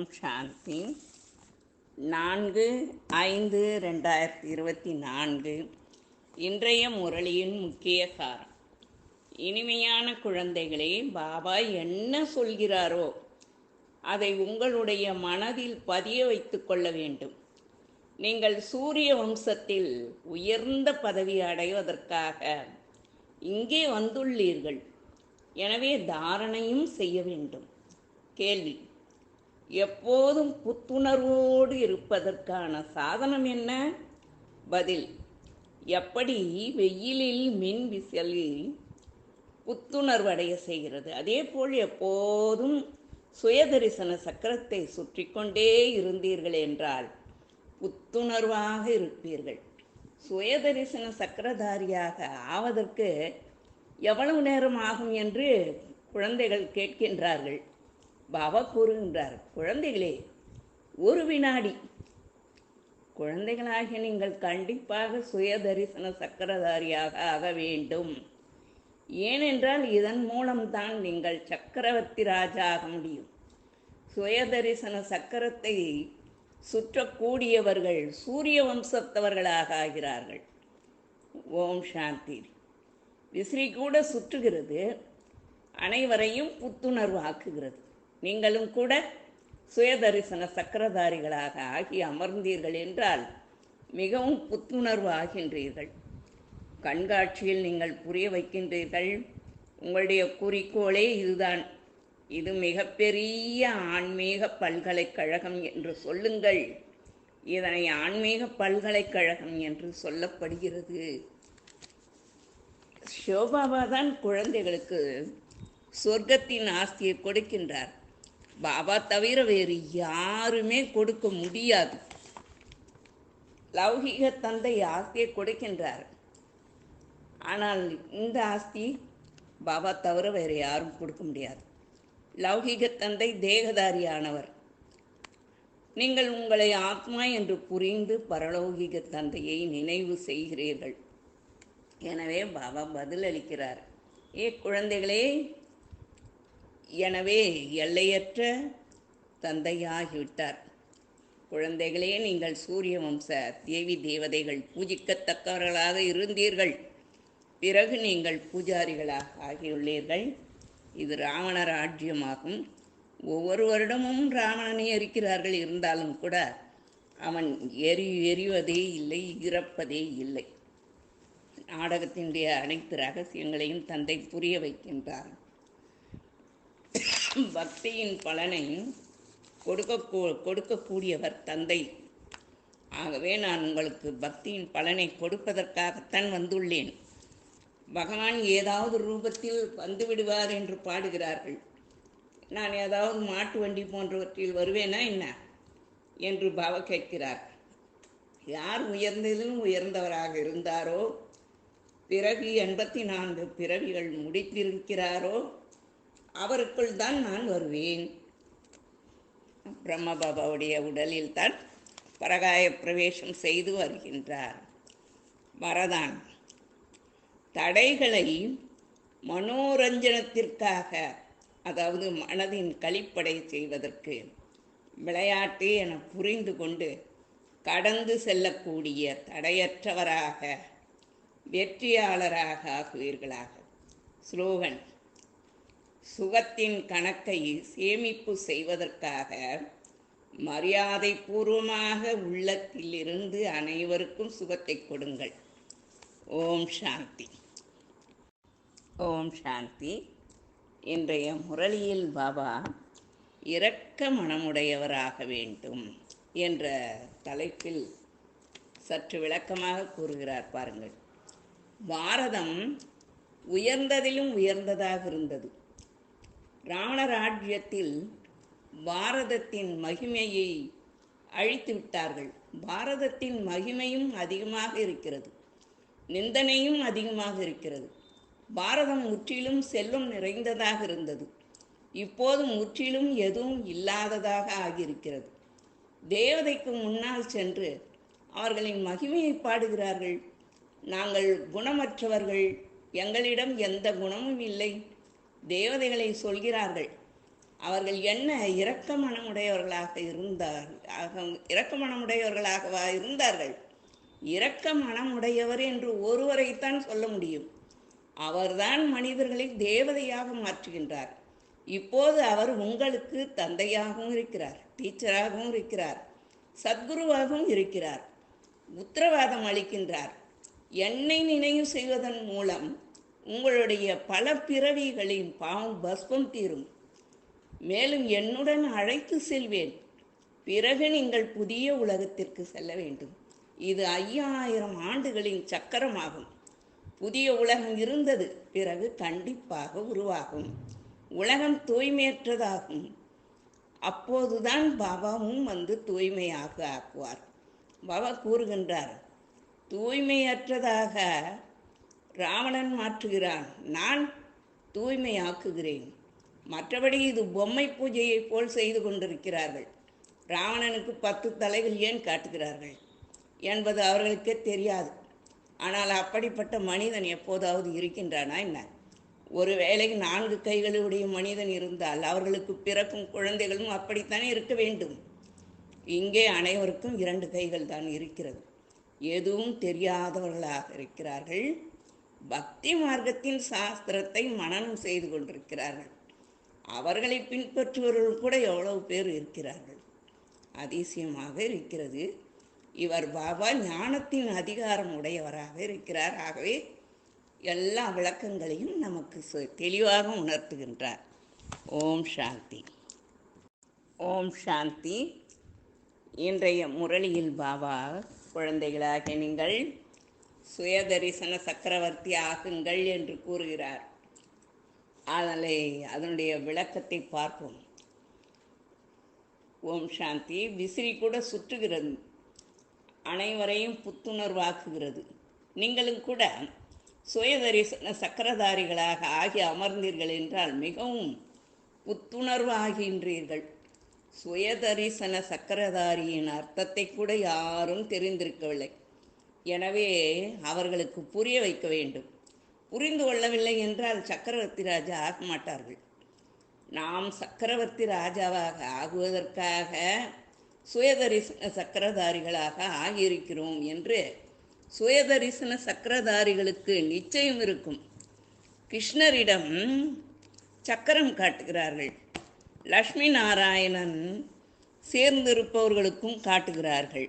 ஓம் சாந்தி. நான்கு ஐந்து ரெண்டாயிரத்தி இருபத்தி நான்கு. இன்றைய முரளியின் முக்கிய காரம் இனிமையான குழந்தைகளே பாபா என்ன சொல்கிறாரோ அதை உங்களுடைய மனதில் பதிய வைத்துக் கொள்ள வேண்டும். நீங்கள் சூரிய வம்சத்தில் உயர்ந்த பதவி அடைவதற்காக இங்கே வந்துள்ளீர்கள். எனவே தாரணையும் செய்ய வேண்டும். கேள்வி. எப்போதும் புத்துணர்வோடு இருப்பதற்கான சாதனம் என்ன? பதில் எப்படி வெயிலில் மின் விசலில் புத்துணர்வடைய செய்கிறது? அதேபோல் எப்போதும் சுயதரிசன சக்கரத்தை சுற்றி கொண்டே இருந்தீர்கள் என்றால் புத்துணர்வாக இருப்பீர்கள். சுயதரிசன சக்கரதாரியாக ஆவதற்கு எவ்வளவு நேரம் ஆகும் என்று குழந்தைகள் கேட்கின்றார்கள். பாபா கூறுகின்றார் குழந்தைகளே ஒரு வினாடி. குழந்தைகளாகிய நீங்கள் கண்டிப்பாக சுயதரிசன சக்கரதாரியாக ஆக வேண்டும். ஏனென்றால் இதன் மூலம்தான் நீங்கள் சக்கரவர்த்தி ராஜா ஆக முடியும். சுயதரிசன சக்கரத்தை சுற்றக்கூடியவர்கள் சூரிய வம்சத்தவர்களாக ஆகிறார்கள். ஓம் சாந்தி. விசிறி கூட சுற்றுகிறது அனைவரையும் புத்துணர்வாக்குகிறது நீங்களும் கூட சுயதரிசன சக்கரதாரிகளாக ஆகி அமர்ந்தீர்கள் என்றால் மிகவும் புத்துணர்வு ஆகின்றீர்கள். கண்காட்சியில் நீங்கள் புரிய வைக்கின்றீர்கள். உங்களுடைய குறிக்கோளே இதுதான். இது மிகப்பெரிய ஆன்மீக பல்கலைக்கழகம் என்று சொல்லுங்கள். இதனை ஆன்மீக பல்கலைக்கழகம் என்று சொல்லப்படுகிறது. ஷோபாபா தான் குழந்தைகளுக்கு சொர்க்கத்தின் ஆஸ்தியை கொடுக்கின்றார். பாபா தவிர வேறு யாருமே கொடுக்க முடியாது. லௌகிக தந்தை ஆஸ்தியை கொடுக்கின்றார். ஆனால் இந்த ஆஸ்தி பாபா தவிர வேறு யாரும் கொடுக்க முடியாது. லௌகிக தந்தை தேகதாரியானவர். நீங்கள் உங்களை ஆத்மா என்று புரிந்து பரலௌகிக தந்தையை நினைவு செய்கிறீர்கள். எனவே பாபா பதிலளிக்கிறார். ஏ குழந்தைகளே எனவே எல்லையற்ற தந்தையாகிவிட்டார். குழந்தைகளே நீங்கள் சூரிய வம்ச தேவி தேவதைகள் பூஜிக்கத்தக்கவர்களாக இருந்தீர்கள். பிறகு நீங்கள் பூஜாரிகளாக ஆகியுள்ளீர்கள். இது ராவண ராஜ்யமாகும். ஒவ்வொரு வருடமும் ராவணனை எரிக்கிறார்கள் இருந்தாலும் கூட அவன் எரி எரிவதே இல்லை இறப்பதே இல்லை. நாடகத்தினுடைய அனைத்து ரகசியங்களையும் தந்தை புரிய வைக்கின்றார். பக்தியின் பலனை கொடுக்க கொடுக்கக்கூடியவர் தந்தை. ஆகவே நான் உங்களுக்கு பக்தியின் பலனை கொடுப்பதற்காகத்தான் வந்துள்ளேன். பகவான் ஏதாவது ரூபத்தில் வந்து விடுவார் என்று பாடுகிறார்கள். நான் ஏதாவது மாட்டு வண்டி போன்றவற்றில் வருவேனா என்ன? என்று பாவ கேட்கிறார். யார் உயர்ந்ததிலும் உயர்ந்தவராக இருந்தாரோ பிறகு எண்பத்தி நான்கு பிறவிகள் முடித்திருக்கிறாரோ அவருக்குள் தான் நான் வருவேன். பிரம்ம பாபாவுடைய உடலில் தான் பரகாய பிரவேசம் செய்து வருகின்றார். வரதான். தடைகளை மனோரஞ்சனத்திற்காக அதாவது மனதின் கழிப்படை செய்வதற்கு விளையாட்டு என புரிந்து கொண்டு கடந்து செல்லக்கூடிய தடையற்றவராக வெற்றியாளராக ஆகுவீர்களாக. ஸ்லோகன். சுகத்தின் கணக்கை சேமிப்பு செய்வதற்காக மரியாதை பூர்வமாக உள்ளத்திலிருந்து அனைவருக்கும் சுகத்தை கொடுங்கள். ஓம் சாந்தி. ஓம் சாந்தி. இன்றைய முரளியில் பாபா இரக்க மனமுடையவராக வேண்டும் என்ற தலைப்பில் சற்று விளக்கமாக கூறுகிறார் பாருங்கள். பாரதம் உயர்ந்ததிலும் உயர்ந்ததாக இருந்தது. ராவணராஜ்யத்தில் பாரதத்தின் மகிமையை அழித்து விட்டார்கள் பாரதத்தின் மகிமையும் அதிகமாக இருக்கிறது. நிந்தனையும் அதிகமாக இருக்கிறது. பாரதம் முற்றிலும் செல்வம் நிறைந்ததாக இருந்தது. இப்போது முற்றிலும் எதுவும் இல்லாததாக ஆகியிருக்கிறது. தேவதைக்கு முன்னால் சென்று அவர்களின் மகிமையை பாடுகிறார்கள். நாங்கள் குணமற்றவர்கள். எங்களிடம் எந்த குணமும் இல்லை. தேவதைகளை சொல்கிறார்கள். அவர்கள் என்ன இரக்க மனமுடையவர்களாக இருந்தார் ஆக- இரக்க மனமுடையவர்களாகவா இருந்தார்கள்? இரக்க மனமுடையவர் என்று ஒருவரைத்தான் சொல்ல முடியும். அவர்தான் மனிதர்களை தேவதையாக மாற்றுகின்றார். இப்போது அவர் உங்களுக்கு தந்தையாகவும் இருக்கிறார் டீச்சராகவும் இருக்கிறார் சத்குருவாகவும் இருக்கிறார் உத்தரவாதம் அளிக்கின்றார். என்னை நினைவு செய்வதன் மூலம் உங்களுடைய பல பிறவிகளின் பாவம் பஸ்பம் தீரும். மேலும் என்னுடன் அழைத்து செல்வேன். பிறகு நீங்கள் புதிய உலகத்திற்கு செல்ல வேண்டும். இது ஐயாயிரம் ஆண்டுகளின் சக்கரமாகும். புதிய உலகம் இருந்தது பிறகு கண்டிப்பாக உருவாகும். உலகம் தூய்மையற்றதாகும். அப்போதுதான் பாபாவும் வந்து தூய்மையாக ஆக்குவார். பாபா கூறுகின்றார் தூய்மையற்றதாக ராவணன் மாற்றுகிறான். நான் தூய்மையாக்குகிறேன். மற்றபடி இது பொம்மை பூஜையை போல் செய்து கொண்டிருக்கிறார்கள். ராவணனுக்கு பத்து தலைகள் ஏன் காட்டுகிறார்கள்? என்பது அவர்களுக்கே தெரியாது. ஆனால் அப்படிப்பட்ட மனிதன் எப்போதாவது இருக்கின்றானா என்ன? ஒருவேளை நான்கு கைகளுடைய மனிதன் இருந்தால் அவர்களுக்கு பிறக்கும் குழந்தைகளும் அப்படித்தானே இருக்க வேண்டும்? இங்கே அனைவருக்கும் இரண்டு கைகள் தான் இருக்கிறது. எதுவும் தெரியாதவர்களாக இருக்கிறார்கள். பக்தி மார்க்கத்தின் சாஸ்திரத்தை மனனம் செய்து கொண்டிருக்கிறார்கள். அவர்களை பின்பற்றுபவர்கள் கூட எவ்வளவு பேர் இருக்கிறார்கள். அதிசயமாக இருக்கிறது. இவர் பாபா ஞானத்தின் அதிகாரம் உடையவராக இருக்கிறார். ஆகவே எல்லா விளக்கங்களையும் நமக்கு தெளிவாக உணர்த்துகின்றார். ஓம் சாந்தி. ஓம் சாந்தி. இன்றைய முரளியில் பாபா குழந்தைகளாக நீங்கள் சுயதரிசன சக்கரவர்த்தி ஆகுங்கள் என்று கூறுகிறார். அதனை அதனுடைய விளக்கத்தை பார்ப்போம். ஓம் சாந்தி. விசிறி கூட சுற்றுகிறது. அனைவரையும் புத்துணர்வாக்குகிறது. நீங்களும் கூட சுயதரிசன சக்கரதாரிகளாக ஆகி அமர்ந்தீர்கள் என்றால் மிகவும் புத்துணர்வு ஆகின்றீர்கள் சுயதரிசன சக்கரதாரியின் அர்த்தத்தை கூட யாரும் தெரிந்திருக்கவில்லை. எனவே அவர்களுக்கு புரிய வைக்க வேண்டும். புரிந்து கொள்ளவில்லை என்றால் சக்கரவர்த்தி ராஜா ஆக மாட்டார்கள். நாம் சக்கரவர்த்தி ராஜாவாக ஆகுவதற்காக சுயதரிசன சக்கரதாரிகளாக ஆகியிருக்கிறோம் என்று சுயதரிசன சக்கரதாரிகளுக்கு நிச்சயம் இருக்கும். கிருஷ்ணரிடம் சக்கரம் காட்டுகிறார்கள். லக்ஷ்மி நாராயணன் சேர்ந்திருப்பவர்களுக்கும் காட்டுகிறார்கள்.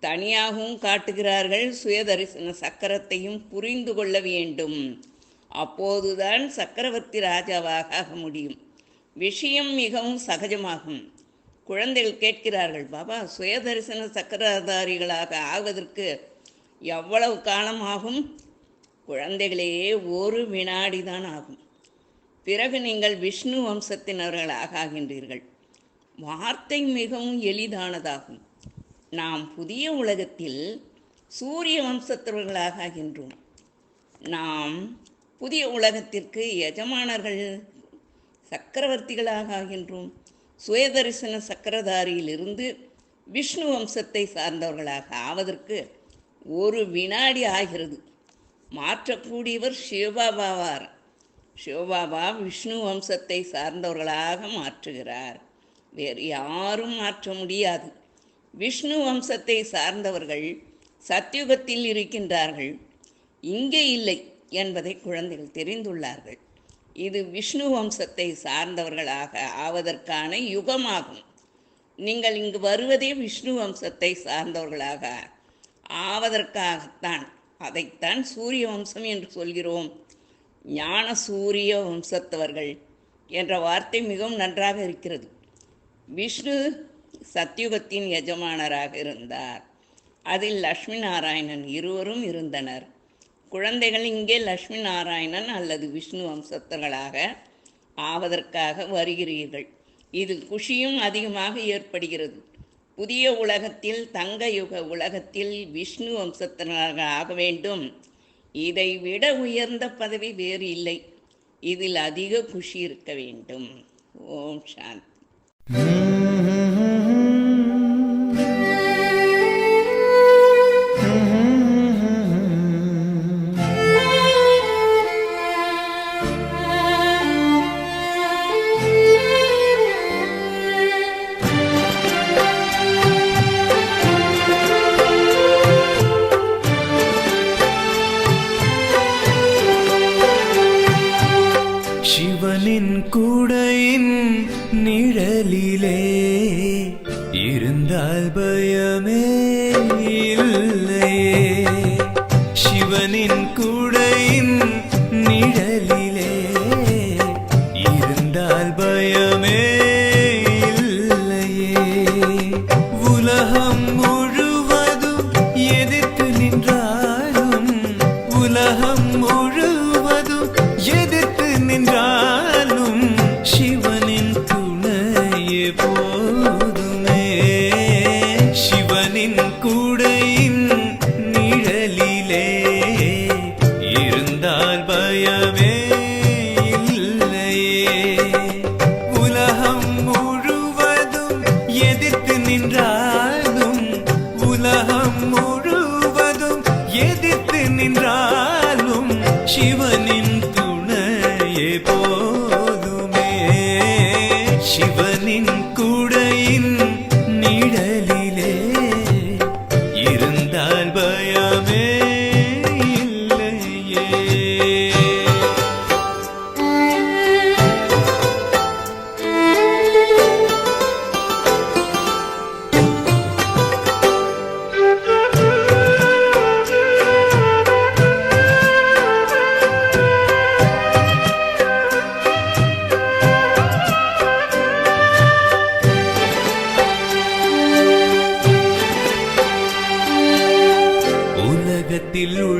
தனியாகவும் காட்டுகிறார்கள். சுயதரிசன சக்கரத்தையும் புரிந்து கொள்ள வேண்டும். அப்போதுதான் சக்கரவர்த்தி ராஜாவாக ஆக முடியும். விஷயம் மிகவும் சகஜமாகும். குழந்தைகள் கேட்கிறார்கள் பாபா சுயதரிசன சக்கரதாரிகளாக ஆவதற்கு எவ்வளவு காலம் ஆகும்? குழந்தைகளே ஒரு வினாடி தான் ஆகும். பிறகு நீங்கள் விஷ்ணு வம்சத்தினர்களாக ஆகின்றீர்கள். வார்த்தை மிகவும் எளிதானதாகும். நாம் புதிய உலகத்தில் சூரிய வம்சத்தவர்களாக ஆகின்றோம். நாம் புதிய உலகத்திற்கு எஜமானர்கள் சக்கரவர்த்திகளாக ஆகின்றோம். சுயதரிசன சக்கரதாரியிலிருந்து விஷ்ணு வம்சத்தை சார்ந்தவர்களாக ஆவதற்கு ஒரு வினாடி ஆகிறது. மாற்றக்கூடியவர் சிவபாபாவார். சிவபாபா விஷ்ணு வம்சத்தை சார்ந்தவர்களாக மாற்றுகிறார். வேறு யாரும் மாற்ற முடியாது. விஷ்ணு வம்சத்தை சார்ந்தவர்கள் சத்யுகத்தில் இருக்கின்றார்கள். இங்கே இல்லை என்பதை குழந்தைகள் தெரிந்துள்ளார்கள். இது விஷ்ணு வம்சத்தை சார்ந்தவர்களாக ஆவதற்கான யுகமாகும். நீங்கள் இங்கு வருவதே விஷ்ணு வம்சத்தை சார்ந்தவர்களாக ஆவதற்காகத்தான் அதைத்தான் சூரிய வம்சம் என்று சொல்கிறோம். ஞான சூரிய வம்சத்தவர்கள் என்ற வார்த்தை மிகவும் நன்றாக இருக்கிறது. விஷ்ணு சத்யுகத்தின் எஜமானராக இருந்தார். அதில் லக்ஷ்மி நாராயணன் இருவரும் இருந்தனர். குழந்தைகள் இங்கே லக்ஷ்மி நாராயணன் அல்லது விஷ்ணு வம்சத்தர்களாக ஆவதற்காக வருகிறீர்கள். இதில் குஷியும் அதிகமாக ஏற்படுகிறது. புதிய உலகத்தில் தங்க யுக உலகத்தில் விஷ்ணு வம்சத்தினராக ஆக வேண்டும். இதை விட உயர்ந்த பதவி வேறு இல்லை. இதில் அதிக குஷி இருக்க வேண்டும். ஓம் சாந்தி. 辛苦。dilu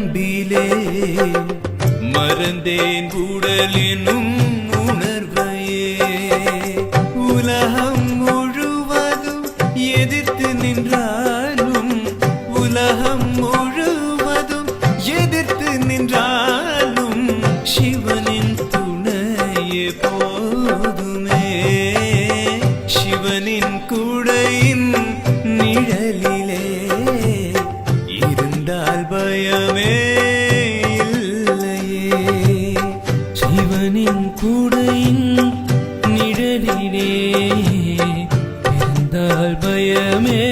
அன்பிலே மறந்தேன் உடலினும் பயமே இல்லையே. சிவனின் கூடையின் நிழலிலே இருந்தால் பயமே